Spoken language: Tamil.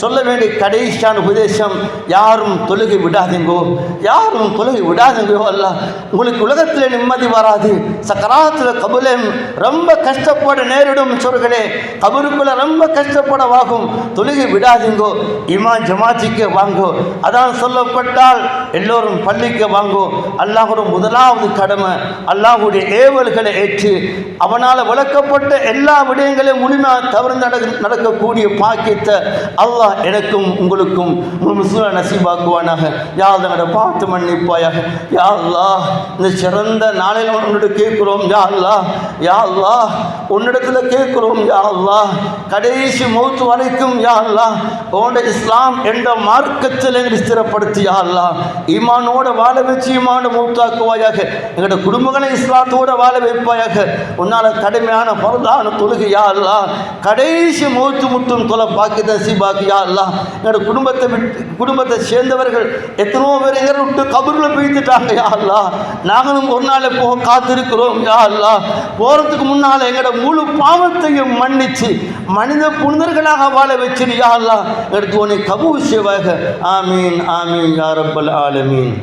சொல்ல வேண்டிய கடைசியான உபதேசம் யாரும் தொழுகை விடாதீங்கோ யாரும் தொழுகை விடாதீங்கோ அல்ல. உங்களுக்கு உலகத்தில் நிம்மதி வராது. சக்கராத்தில் கபுலேம் ரொம்ப கஷ்டப்பட நேரிடும் சொற்களே கபருக்குள்ள ரொம்ப கஷ்டப்படவாகும். தொழுகை விடாதீங்கோ இமான் ஜமாத்திக்கு வாங்கோ. அதான் சொல்லப்பட்டால் எல்லோரும் பள்ளிக்கு வாங்கோ. அல்லாஹோட முதலாவது கடமை அல்லாஹுடைய ஏவல்களை ஏற்று அவனால் விளக்கப்பட்ட எல்லா விடயங்களையும் முழுமையாக தவறு நடக்க நடக்கக்கூடிய பாக்கியத்தை அல்லாஹ் எனக்கும் உங்களுக்கும் முஸ்லிம் நசீபாக்குவானாக. யார் தங்களை பார்த்து மன்னிப்பாயாக. யா அல்லா இந்த சிறந்த நாளையில் உன்னோட கேட்குறோம். யா அல்லா யா அல்லா உன்னிடத்தில் கேட்குறோம். யா அல்லா கடைசி மௌத்து வரைக்கும் யா அல்லா உன்னோட இஸ்லாம் என்ற மார்க்கத்தில் எங்களை ஸ்திரப்படுத்தி யா அல்லா. ஈமானோட வாழ வச்சு இமான மௌத்தாக்குவாயாக. எங்களோட குடும்பங்களை இஸ்லாத்தோட வாழ வைப்பாயாக. உன்னால் கடுமையான பரதான தொழுகையா அல்லா. கடைசி மௌத்து முட்டும் தொலை பாக்கி நசீபாக்கு யா அல்லா எங்களோட குடும்பத்தை விட்டு குடும்பத்தை சேர்ந்தவர்கள் எத்தனோ பேர் எங்களை விட்டு கபூரில் பிரித்துட்டாங்க யா அல்லா நாங்களும் ஒரு நாளை போக காத்திருக்கிறோம் யா அல்லா போகிறதுக்கு முன்னால் எங்களோட முழு பாவத்தையும் மன்னிச்சு மனித புனிதர்களாக வாழ வச்சிரு யா அல்லா எடுத்து உன்னை கபூர் செய்வாக ஆமீன் ஆமீன் யாரப்பல் ஆலமீன்.